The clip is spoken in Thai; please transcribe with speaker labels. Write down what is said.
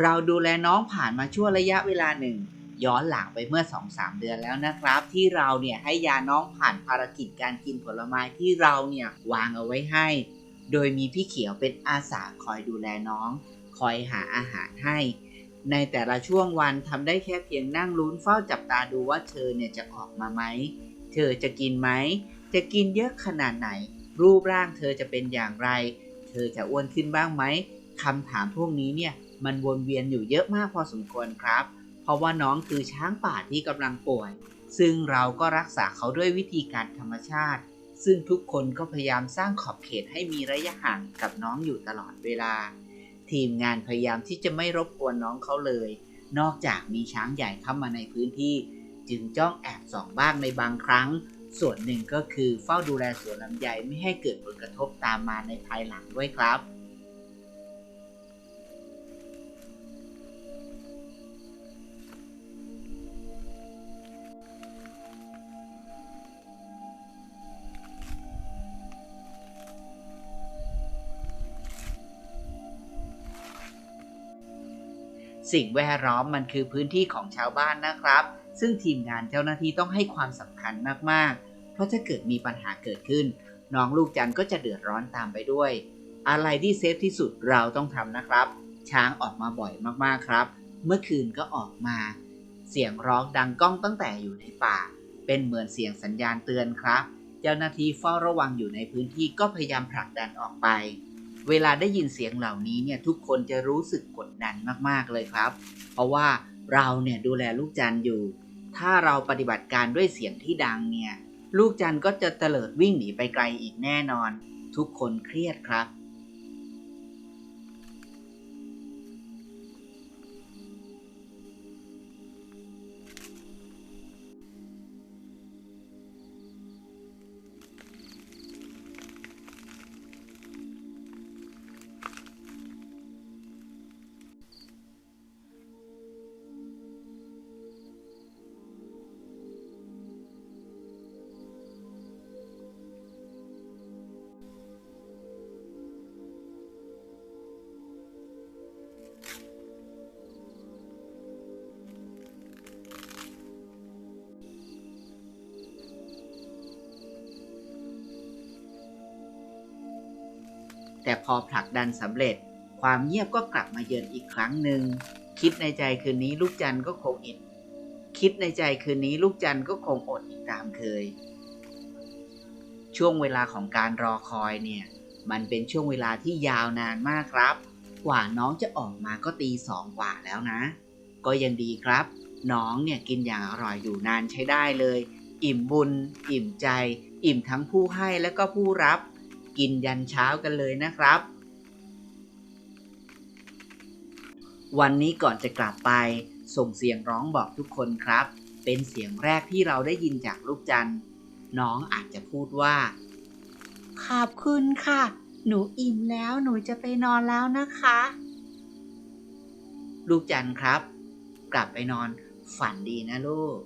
Speaker 1: เราดูแลน้องผ่านมาชั่วระยะเวลาหนึ่ง ย้อนหลังไปเมื่อ 2-3 เดือนแล้วนะครับ ที่เราเนี่ยให้ยาน้องผ่านภารกิจการกินผลไม้ที่เราเนี่ยวางเอาไว้ให้ โดยมีพี่เขียวเป็นอาสาคอยดูแลน้อง คอยหาอาหารให้ ในแต่ละช่วงวันทำได้แค่เพียงนั่งลุ้นเฝ้าจับตาดูว่าเธอเนี่ยจะออกมาไหม เธอจะกินไหม จะกินเยอะขนาดไหน รูปร่างเธอจะเป็นอย่างไร เธอจะอ้วนขึ้นบ้างไหม คำถามพวกนี้เนี่ยมันวนเวียนอยู่เยอะมากพอสมควรครับ เพราะว่าน้องคือช้างป่าที่กำลังป่วย ซึ่งเราก็รักษาเขาด้วยวิธีการธรรมชาติ ซึ่งทุกคนก็พยายามสร้างขอบเขตให้มีระยะห่างกับน้องอยู่ตลอดเวลา ทีมงานพยายามที่จะไม่รบกวนน้องเขาเลย นอกจากมีช้างใหญ่เข้ามาในพื้นที่ จึงจ้องแอบส่องบ้างในบางครั้ง ส่วนหนึ่งก็คือเฝ้าดูแลสวนลำไยไม่ให้เกิดผลกระทบตามมาในภายหลังด้วยครับ สิ่งแวดล้อมมันคือพื้นที่ของชาวบ้านนะครับ ซึ่งทีมงานเจ้าหน้าที่ต้องให้ความสำคัญมากๆ เพราะถ้าเกิดมีปัญหาเกิดขึ้น น้องลูกจันก็จะเดือดร้อนตามไปด้วย อะไรที่เซฟที่สุดเราต้องทำนะครับ ช้างออกมาบ่อยมากๆครับ เมื่อคืนก็ออกมา เสียงร้องดังก้องตั้งแต่อยู่ในป่า เป็นเหมือนเสียงสัญญาณเตือนครับ เจ้าหน้าที่เฝ้าระวังอยู่ในพื้นที่ก็พยายามผลักดันออกไป เวลาได้ยินเสียงเหล่านี้เนี่ยทุกคนจะรู้สึกกดดันมากๆเลยครับ เพราะว่าเราเนี่ยดูแลลูกจันอยู่ ถ้าเราปฏิบัติการด้วยเสียงที่ดังเนี่ยลูกจันก็จะเตลิดวิ่งหนีไปไกลอีกแน่นอน ทุกคนเครียดครับ แต่พอผลักดันสำเร็จ ความเงียบก็กลับมาเยือนอีกครั้งหนึ่ง คิดในใจคืนนี้ลูกจันทร์ก็คงอิดคิดในใจคืนนี้ลูกจันทร์ก็คงอดอีกตามเคย ช่วงเวลาของการรอคอยเนี่ย มันเป็นช่วงเวลาที่ยาวนานมากครับ กว่าน้องจะออกมาก็ตีสองกว่าแล้วนะ ก็ยังดีครับ น้องเนี่ยกินอย่างอร่อยอยู่นานใช้ได้เลย อิ่มบุญ อิ่มใจ อิ่มทั้งผู้ให้และก็ผู้รับ กินยันเช้ากันเลยนะครับ วันนี้ก่อนจะกลับไป ส่งเสียงร้องบอกทุกคนครับ เป็นเสียงแรกที่เราได้ยินจากลูกจันทร์น้องอาจจะพูดว่า ขอบคุณค่ะ หนูอิ่มแล้วหนูจะไปนอนแล้วนะคะ ลูกจันทร์ครับ กลับไปนอนฝันดีนะลูก